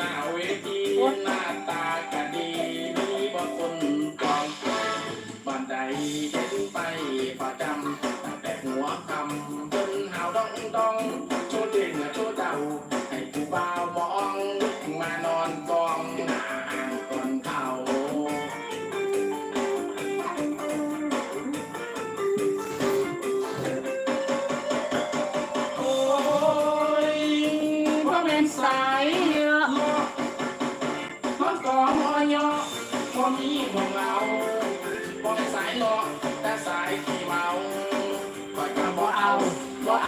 หน้าเวทีหน้าตาก็ดีมีบ่คนกองบันไดเห็นไปประจำตั้งแต่หัวคำจนหาวดองดองโชว์เด่นโชว์เจ้าให้ผู้บ่าวมองลุกมานอนกองหน้าอ่างก่อนเข้าโอ้ยว่าแม่สาย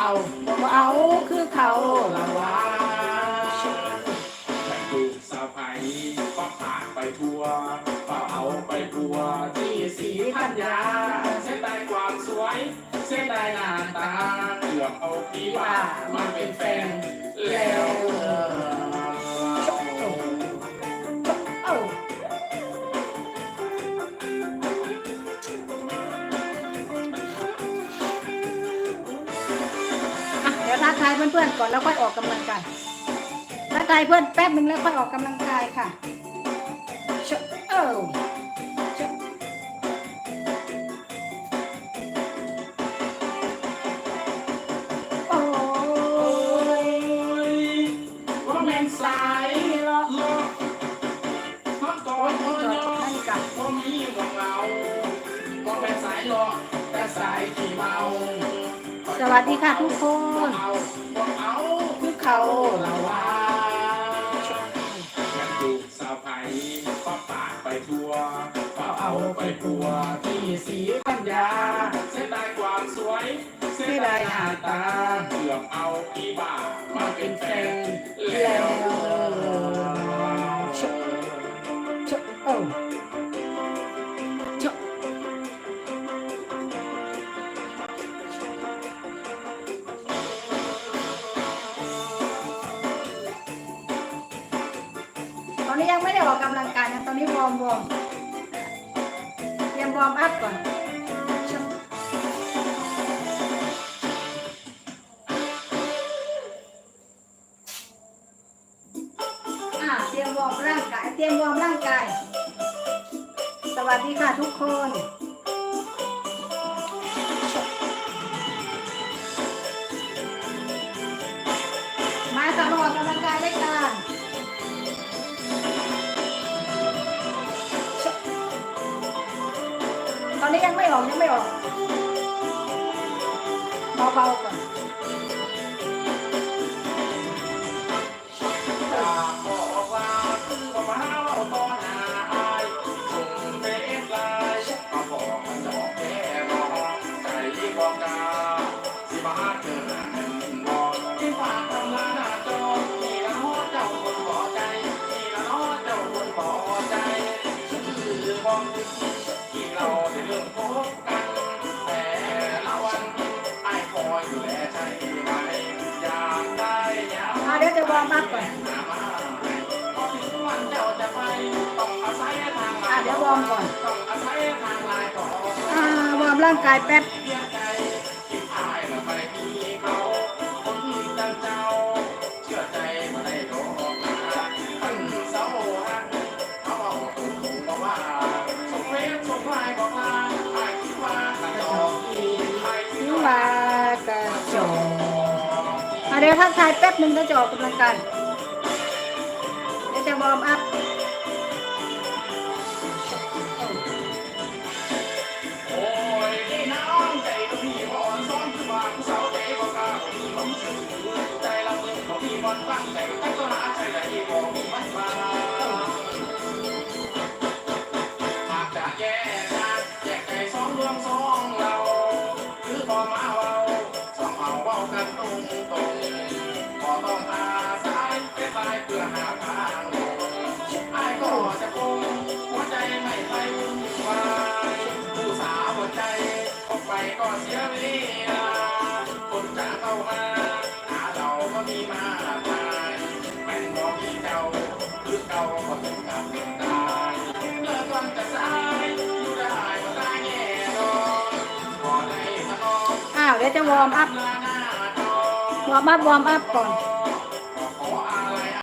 เอาบ่เอาคือเขาละวาแต่ถูกสาวไผก็ผ่านไปทั่วก็เอาไปทัวที่สีพันยาเส้นได้ความสวย เส้นได้หน้าตาเกือบเอาพี่ว่ามาเป็นแฟนแล้วเทักทายเพื่อนๆก่อนแล้วค่อยออกกำลังกายทักทายเพื่อนแป๊บหนึ่งแล้วค่อยออกกำลังกายค่ะชเอ้าชะโอ้ยว่าแม่นสายเลาะเลาะมันก่อนมอยอนั่นกับพอมีของเราก็เป็นสายเลาะแต่สายขี้เมา สวัสดีค่ะทุกคนเอาบ่เอาเขาว่ายากดูสาวไผ่ก็ปากไปทั่วก็เอาไปทัวที่สีปัญญาเส้นได้ความสวยเส้นได้หน้าตาเกือบเอาพี่บ้ามาเป็นแฟนแล้ว นี้ยังไม่ได้ออกกำลังกายนะตอนนี้วอร์มวอร์มเตรียมวอร์มอัพก่อนอ่าเตรียมวอร์มร่างกาย เตรียมวอร์มร่างกาย สวัสดีค่ะทุกคน นี้ยังไม่ออกยังไม่ออกเบาๆก่อนจากบอกว่าคือว่าม จะวอร์มอัพก่อนอะเดี๋ยววอร์มก่อนอ่าวอร์มร่างกายแป๊บ เดี๋ยวทักทายแป๊บหนึ่งแล้วจะออกกำลังกายเดี๋ยวจะวอร์มอัพสองก็มีมันตั้งแต่แต่ก็หาเราสองเอาเว้ากันตรงตรงายไปสายเพื่อหาทางลงไอ้ก็จะคงหัวใจไม่ไปวุ่นวายผู้สาวหัวใจออกไปก็เสียเวลาคนจะเข้ามาหาเราก็มีมากมายแม่นบอกมีเจ้าหรือเก่าก็ถึงกับเป็นตายเลิกวันจะสายอยู่ได้ก็ตายแง่นอนขอได้สนองอ้าวเดี๋ยวจะวอร์มอัพวอร์มอัพวอร์มอัพก่อน